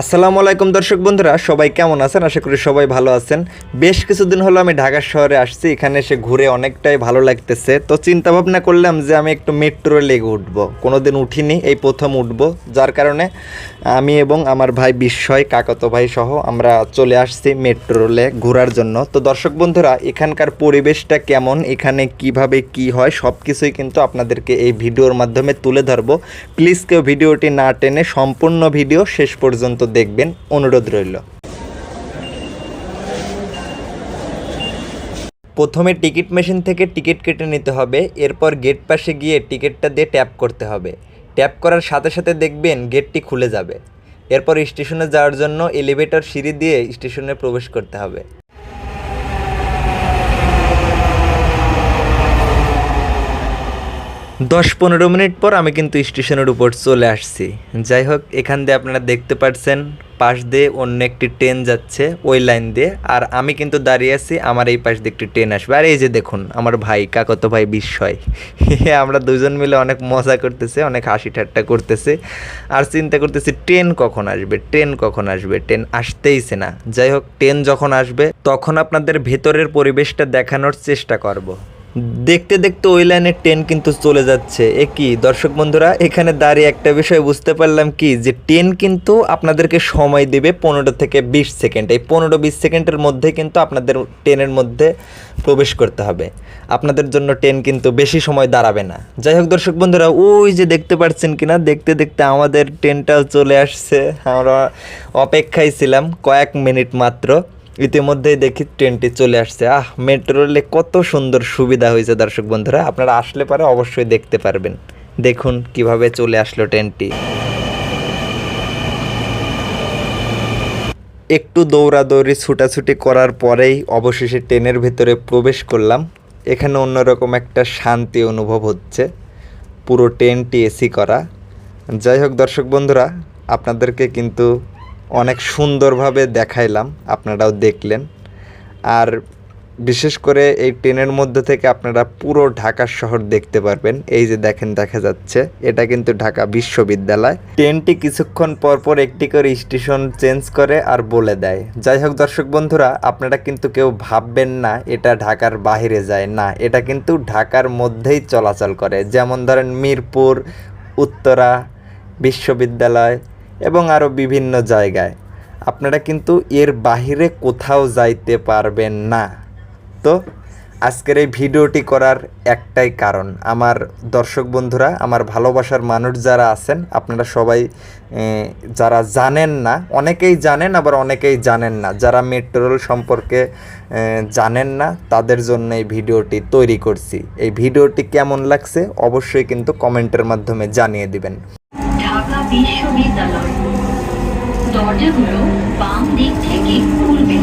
আসসালামু আলাইকুম দর্শক বন্ধুরা, সবাই কেমন আছেন? আশা করি সবাই ভালো আছেন। বেশ কিছুদিন হলো আমি ঢাকা শহরে আসছি, এখানে এসে ঘুরে অনেকটাই ভালো লাগতেছে। তো চিন্তা ভাবনা করলাম যে আমি একটু মেট্রো লেগে উঠবো। কোনোদিন উঠিনি, এই প্রথম উঠবো, যার কারণে আমি এবং আমার ভাই বিস্ময়, কাকাতো ভাই সহ আমরা চলে আসছি মেট্রো লে ঘোরার জন্য। তো দর্শক বন্ধুরা, এখানকার পরিবেশটা কেমন? এখানে কীভাবে কি হয়? সব কিছুই কিন্তু আপনাদেরকে এই ভিডিওর মাধ্যমে তুলে ধরবো। প্লিজ কেউ ভিডিওটি না টেনে সম্পূর্ণ ভিডিও শেষ পর্যন্ত দেখবেন। অনুরোধ রইল। প্রথমে টিকিট মেশিন থেকে টিকিট কেটে নিতে হবে। এরপর গেট পাশে গিয়ে টিকিটটা দিয়ে ট্যাপ করতে হবে। ট্যাপ করার সাথে সাথে দেখবেন গেটটি খুলে যাবে। এরপর স্টেশনে যাওয়ার জন্য এলিভেটর সিঁড়ি দিয়ে স্টেশনে প্রবেশ করতে হবে। দশ পনেরো মিনিট পর আমি কিন্তু স্টেশনের উপর চলে আসছি। যাই হোক, এখান দিয়ে আপনারা দেখতে পাচ্ছেন পাশ দিয়ে অন্য একটি ট্রেন যাচ্ছে ওই লাইন দিয়ে, আর আমি কিন্তু দাঁড়িয়ে আছি, আমার এই পাশ দিয়ে একটি ট্রেন আসবে। আর এই যে দেখুন, আমার ভাই, কাকত ভাই বিস্ময়। আমরা দুজন মিলে অনেক মজা করতেছে, অনেক হাসি ঠাট্টা করতেছে, আর চিন্তা করতেছি, ট্রেন কখন আসবে? ট্রেন কখন আসবে? ট্রেন আসতেইছে না। যাই হোক, ট্রেন যখন আসবে, তখন আপনাদের ভেতরের পরিবেশটা দেখানোর চেষ্টা করব। দেখতে দেখতে ওই লাইনের ট্রেন কিন্তু চলে যাচ্ছে। এ কি? দর্শক বন্ধুরা, এখানে দাঁড়িয়ে একটা বিষয় বুঝতে পারলাম কি? যে ট্রেন কিন্তু আপনাদেরকে সময় দেবে পনেরো থেকে বিশ সেকেন্ড এই পনেরো বিশ সেকেন্ডের মধ্যে কিন্তু আপনাদের ট্রেনের মধ্যে প্রবেশ করতে হবে। আপনাদের জন্য ট্রেন কিন্তু বেশি সময় দাঁড়াবে না। যাই হোক দর্শক বন্ধুরা, ওই যে দেখতে পাচ্ছেন কিনা? দেখতে দেখতে আমাদের ট্রেনটাও চলে আসছে। আমরা অপেক্ষায় ছিলাম কয়েক মিনিট মাত্র। ইতিমধ্যেই দেখি ট্রেনটি চলে আসছে। আহ মেট্রো রেলে কত সুন্দর সুবিধা হয়েছে দর্শক বন্ধুরা। আপনারা আসলে পারে অবশ্যই দেখতে পারবেন। দেখুন কীভাবে চলে আসলো ট্রেনটি একটু দৌড়াদৌড়ি, ছুটাছুটি করার পরেই অবশেষে ট্রেনের ভেতরে প্রবেশ করলাম। এখানে অন্যরকম একটা শান্তি অনুভব হচ্ছে। পুরো ট্রেনটি এসি করা। যাই হোক দর্শক বন্ধুরা, আপনাদেরকে কিন্তু অনেক সুন্দরভাবে দেখাইলাম, আপনারাও দেখলেন। আর বিশেষ করে এই ট্রেনের মধ্যে থেকে আপনারা পুরো ঢাকা শহর দেখতে পারবেন। এই যে দেখেন, দেখা যাচ্ছে, এটা কিন্তু ঢাকা বিশ্ববিদ্যালয়। ট্রেনটি কিছুক্ষণ পর পর একটি করে স্টেশন চেঞ্জ করে আর বলে দেয়। যাই হোক দর্শক বন্ধুরা, আপনারা কিন্তু কেউ ভাববেন না, এটা ঢাকার বাইরে যায়। না, এটা কিন্তু ঢাকার মধ্যেই চলাচল করে। যেমন ধরেন মিরপুর, উত্তরা বিশ্ববিদ্যালয় এবং আরও বিভিন্ন জায়গায়। আপনারা কিন্তু এর বাহিরে কোথাও যাইতে পারবেন না। তো আজকের এই ভিডিওটি করার একটাই কারণ, আমার দর্শক বন্ধুরা, আমার ভালোবাসার মানুষ যারা আছেন, আপনারা সবাই যারা জানেন না, অনেকেই জানেন, আবার অনেকেই জানেন না। যারা মেট্রোল সম্পর্কে জানেন না, তাদের জন্য এই ভিডিওটি তৈরি করছি। এই ভিডিওটি কেমন লাগছে, অবশ্যই কিন্তু কমেন্টের মাধ্যমে জানিয়ে দিবেন। বিশ্ববিদ্যালয়। দরজাগুলো বাম দিক থেকে খুলবে।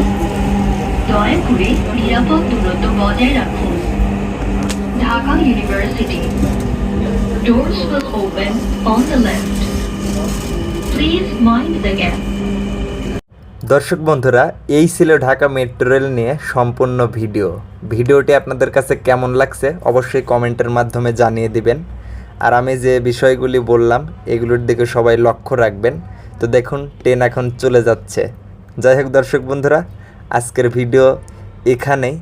দয়া করে নিরাপদ দূরত্ব বজায় রাখুন। Dhaka university. Doors will open. দর্শক বন্ধুরা, এই ছিল ঢাকা মেট্রো রেল নিয়ে সম্পূর্ণ ভিডিও। ভিডিওটি আপনাদের কাছে কেমন লাগছে অবশ্যই কমেন্টের মাধ্যমে জানিয়ে দিবেন। আর আমি যে বিষয়গুলি বললাম, এগুলোর দিকে সবাই লক্ষ্য রাখবেন। তো দেখুন, ট্রেন এখন চলে যাচ্ছে। যাই হোক দর্শক বন্ধুরা, আজকের ভিডিও এখানেই।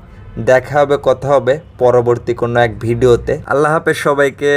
দেখা হবে, কথা হবে পরবর্তী কোনো এক ভিডিওতে। আল্লাহ হাফেজ সবাইকে।